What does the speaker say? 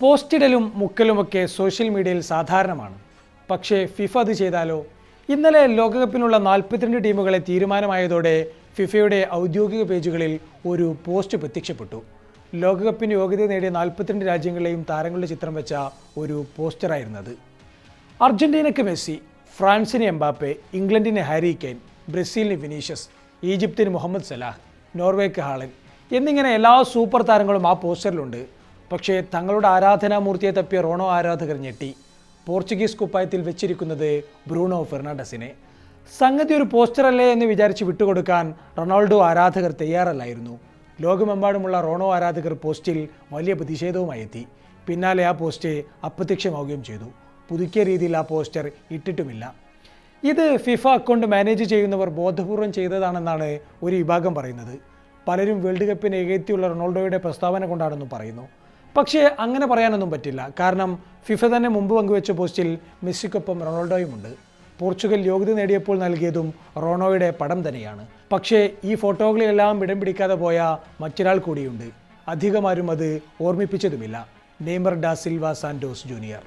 പോസ്റ്റിടലും മുക്കലുമൊക്കെ social മീഡിയയിൽ സാധാരണമാണ്. പക്ഷേ ഫിഫ അത് ചെയ്താലോ? ഇന്നലെ ലോകകപ്പിനുള്ള നാൽപ്പത്തിരണ്ട് ടീമുകളെ തീരുമാനമായതോടെ ഫിഫയുടെ ഔദ്യോഗിക പേജുകളിൽ ഒരു പോസ്റ്റ് പ്രത്യക്ഷപ്പെട്ടു. ലോകകപ്പിന് യോഗ്യത നേടിയ നാൽപ്പത്തിരണ്ട് രാജ്യങ്ങളെയും താരങ്ങളുടെ ചിത്രം വെച്ച ഒരു പോസ്റ്ററായിരുന്നത്. അർജന്റീനയ്ക്ക് മെസ്സി ഫ്രാൻസിന് എംബാപ്പെ ഇംഗ്ലണ്ടിന് ഹാരി കെയ്ൻ ബ്രസീലിന് വിനീഷ്യസ് ഈജിപ്തിന് മുഹമ്മദ് സലാഹ് നോർവേക്ക് ഹാളൻ എന്നിങ്ങനെ എല്ലാ സൂപ്പർ താരങ്ങളും ആ പോസ്റ്ററിലുണ്ട്. പക്ഷേ തങ്ങളുടെ ആരാധനാമൂർത്തിയെ തപ്പിയ റോണോ ആരാധകർ ഞെട്ടി. പോർച്ചുഗീസ് കുപ്പായത്തിൽ വെച്ചിരിക്കുന്നത് ബ്രൂണോ ഫെർണാണ്ടസിനെ. സംഗതി ഒരു പോസ്റ്ററല്ലേ എന്ന് വിചാരിച്ച് വിട്ടുകൊടുക്കാൻ റൊണാൾഡോ ആരാധകർ തയ്യാറല്ലായിരുന്നു. ലോകമെമ്പാടുമുള്ള റോണോ ആരാധകർ പോസ്റ്റിൽ വലിയ പ്രതിഷേധവുമായി എത്തി. പിന്നാലെ ആ പോസ്റ്റ് അപ്രത്യക്ഷമാവുകയും ചെയ്തു. പുതുക്കിയ രീതിയിൽ ആ പോസ്റ്റർ ഇട്ടിട്ടുമില്ല. ഇത് ഫിഫ അക്കൗണ്ട് മാനേജ് ചെയ്യുന്നവർ ബോധപൂർവം ചെയ്തതാണെന്നാണ് ഒരു വിഭാഗം പറയുന്നത്. പലരും വേൾഡ് കപ്പിന് ഏകത്തിയുള്ള റൊണാൾഡോയുടെ പ്രസ്താവന കൊണ്ടാണെന്നും പറയുന്നു. പക്ഷേ അങ്ങനെ പറയാനൊന്നും പറ്റില്ല. കാരണം ഫിഫ തന്നെ മുമ്പ് പങ്കുവെച്ച പോസ്റ്റിൽ മെസ്സിക്കൊപ്പം റൊണാൾഡോയുമുണ്ട് പോർച്ചുഗൽ യോഗ്യത നേടിയപ്പോൾ നൽകിയതും റോണോയുടെ പടം തന്നെയാണ്. പക്ഷേ ഈ ഫോട്ടോകളിലെല്ലാം ഇടം പിടിക്കാതെ പോയ മറ്റൊരാൾ കൂടിയുണ്ട്. അധികമാരും അത് ഓർമ്മിപ്പിച്ചതുമില്ല. Neymar da Silva Santos junior.